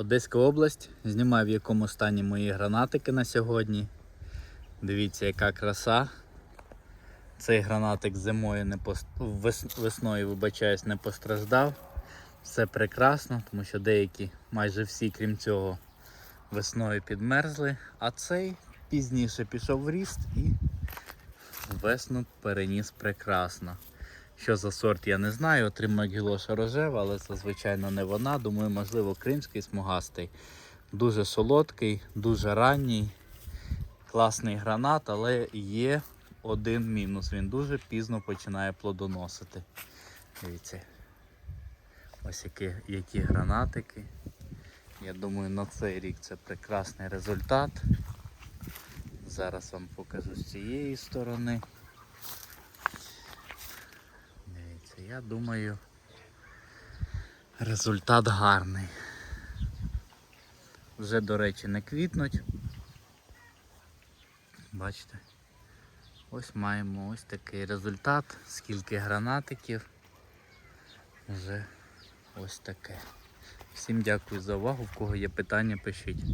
Одеська область. Знімаю в якому стані мої гранатики на сьогодні. Дивіться, яка краса. Цей гранатик зимою не пост... вес... весною, вибачаюсь, не постраждав. Все прекрасно, тому що деякі, майже всі, крім цього, весною підмерзли, а цей пізніше пішов в ріст і весну переніс прекрасно. Що за сорт, я не знаю. Отримав гілоша рожева, але це, звичайно, не вона. Думаю, можливо, кримський смугастий. Дуже солодкий, дуже ранній, класний гранат, але є один мінус. Він дуже пізно починає плодоносити. Дивіться. Ось які, які гранатики. Я думаю, на цей рік це прекрасний результат. Зараз вам покажу з цієї сторони. Дивіться, я думаю, результат гарний. Вже, до речі, не квітнуть. Бачите? Ось маємо ось такий результат, скільки гранатиків. Вже ось таке. Всім дякую за увагу. В кого є питання, пишіть.